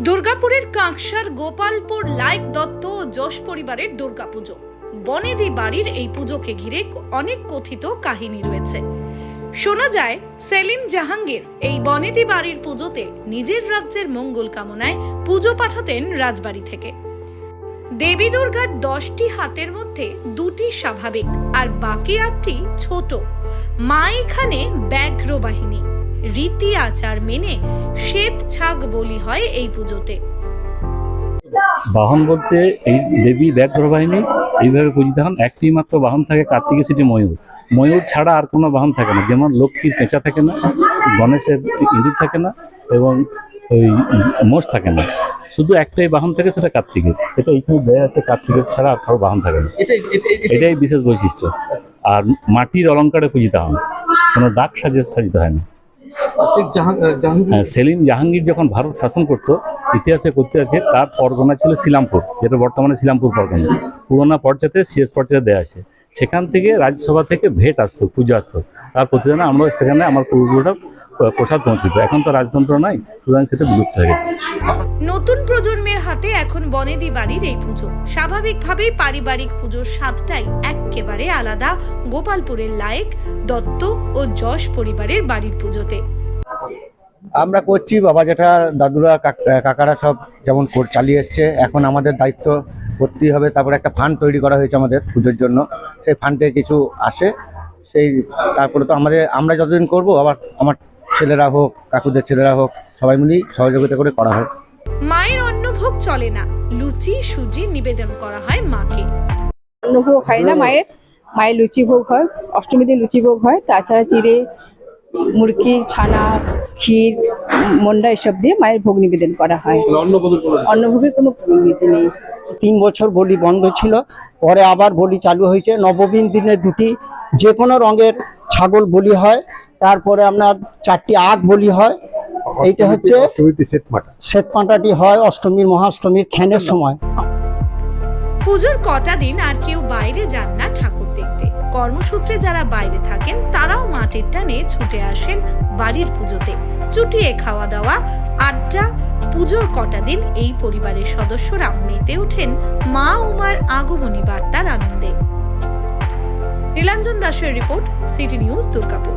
দুর্গাপুরের কাঁকসার গোপালপুর লাইক দত্ত ও যশ পরিবারের দুর্গাপুজো। বনেদি বাড়ির এই পুজোকে ঘিরে অনেক কথিত কাহিনী রয়েছে। শোনা যায়, সেলিম জাহাঙ্গীর এই বনেদি বাড়ির পুজোতে নিজের রাজ্যের মঙ্গল কামনায় পুজো পাঠাতেন রাজবাড়ি থেকে। দেবী দুর্গার দশটি হাতের মধ্যে দুটি স্বাভাবিক আর বাকি আটটি ছোট। মা এখানে ব্যাঘ্র বাহিনী। রীতি আচার মেনে শ্বেত ছাগ বলি হয় এই পুজোতে। বাহন বলতে এই দেবী ব্যাঘ্র বাহিনী এইভাবে পূজিত হন একটি মাত্র বাহন থাকে কার্তিকে সেটি ময়ূর। ময়ূর ছাড়া আর কোনো বাহন থাকে না যেমন লক্ষ্মীর পেঁচা থাকে না গণেশের ইঁদুর থাকে না এবং ওই মোষ থাকে না। শুধু একটাই বাহন থাকে সেটা কার্তিকের সেটা এইখানে দেয়া আছে কার্তিকের ছাড়া আর কারও বাহন থাকে না। এটাই বিশেষ বৈশিষ্ট্য। আর মাটির অলঙ্কারে পূজিত হন। কোনো ডাক সাজে সাজিত হয় না। সেলিম জাহাঙ্গীর যখন ভারত শাসন করতো ইতিহাসে করতে আছে তার পরগনা ছিল শিলামপুর যেটা বর্তমানে শিলামপুর পরগনা। পুরোনা পর্যায়ে শেষ পর্যায়ে দেওয়া আছে। সেখান থেকে রাজ্যসভা থেকে ভেট আসতো পুজো আসতো। তার প্রতিদিনে আমরা সেখানে আমার পূর্বটা প্রসাদ পৌঁছিত। এখন তো রাজতন্ত্র নাই সুতরাং সেটা বিলুপ্ত হয়ে গেছে। নতুন প্রজন্মের হাতে এখন বনেদি বাড়ির এই পুজো। স্বাভাবিকভাবেই পারিবারিক পুজোর স্বাদটাই একেবারে আলাদা। গোপালপুরের লায়েক দত্ত ও যশ পরিবারের বাড়ির পুজোতে। আমরা করছি বাবা জেঠা দাদুরা কাকারা সব যেমন চালিয়ে এসছে এখন আমাদের দায়িত্ব করতেই হবে। তারপরে একটা ফান্ড তৈরি করা হয়েছে আমাদের পুজোর জন্য। সেই ফান্ডে কিছু আসে সেই তারপরে তো আমাদের আমরা যতদিন করব আবার আমার ছেলেরা হোক কাকুদের ছেলেরা হোক সবাই মিলেই সহযোগিতা করে করা হয়। মায়ের অন্নভোগ চলে না। লুচি সুজি নিবেদন করা হয় মাকে। অন্নভোগ হয় না মায়ের। মায়ের লুচি ভোগ হয় অষ্টমীতে লুচি ভোগ হয় তাছাড়া চিড়ে মুরগি ছানা ক্ষীর মন্ডা এসব দিয়ে মায়ের ভোগ নিবেদন করা হয়। অন্য অন্নভোগের কোনো নীতি নেই। তিন বছর বলি বন্ধ ছিল পরে আবার বলি চালু হয়েছে। নবমীর দিনে দুটি যে কোনো রঙের ছাগল বলি হয় তারপরে আপনার চারটি আখ বলি হয়। এইটা হচ্ছে শ্বেত পাঁটাটি হয় অষ্টমীর মহাষ্টমীর খ্যানের সময়। পুজোর কটা দিন আর কেউ বাইরে যান না ঠাকুর দেখতে। কর্মসূত্রে যারা বাইরে থাকেন মাটির টানে ছুটে আসেন বাড়ির পুজোতে। চুটিয়ে খাওয়া দাওয়া, আড্ডা, পুজোর কটা দিন এই পরিবারের সদস্যরা মেতে ওঠেন মা উমার আগমনী বার্তার আনন্দে। নীলাঞ্জন দাসের report, city news, Durgapur.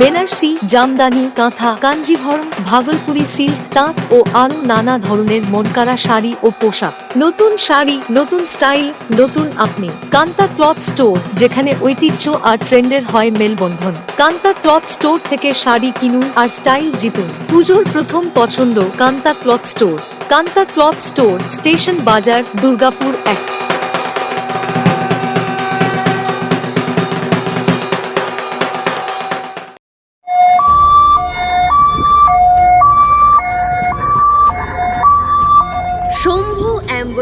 Banarasi, Jamdani, কাঁথা, কাঞ্জিভরম, ভাগলপুরি সিল্ক, তাঁত ও আরও নানা ধরনের মনকারা শাড়ি ও পোশাক। নতুন শাড়ি, নতুন স্টাইল, নতুন আপনি। কান্তা ক্লথ স্টোর, যেখানে ঐতিহ্য আর ট্রেন্ডের হয় মেলবন্ধন। কান্তা ক্লথ স্টোর থেকে শাড়ি কিনুন আর স্টাইল জিতুন। পুজোর প্রথম পছন্দ Kanta cloth store. Kanta cloth store, station Bazar, Durgapur এক।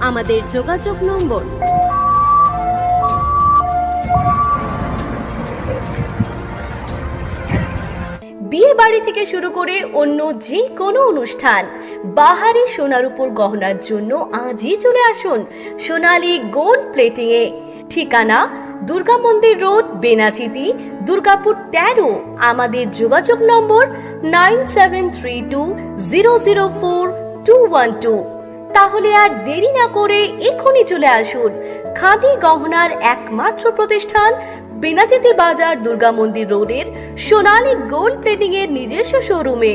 আমাদের যোগাযোগ নম্বর। বিয়ে বাড়ি থেকে শুরু করে অন্য যে কোনো অনুষ্ঠান, বাহারি সোনার উপর গহনার জন্য আজই চলে আসুন সোনালী গোল্ড প্লেটিং এ। ঠিকানা দুর্গা মন্দির রোড, বেনাচিতি, দুর্গাপুর তেরো। আমাদের যোগাযোগ number nine seven three two zero zero four two one two. তাহলে আর দেরি না করে এক্ষুনি চলে আসুন। খাদি গহনার একমাত্র প্রতিষ্ঠান বেনাচিতি বাজার দুর্গা মন্দির রোডের সোনালী গোল্ড প্লেটিং এর নিজস্ব শোরুমে।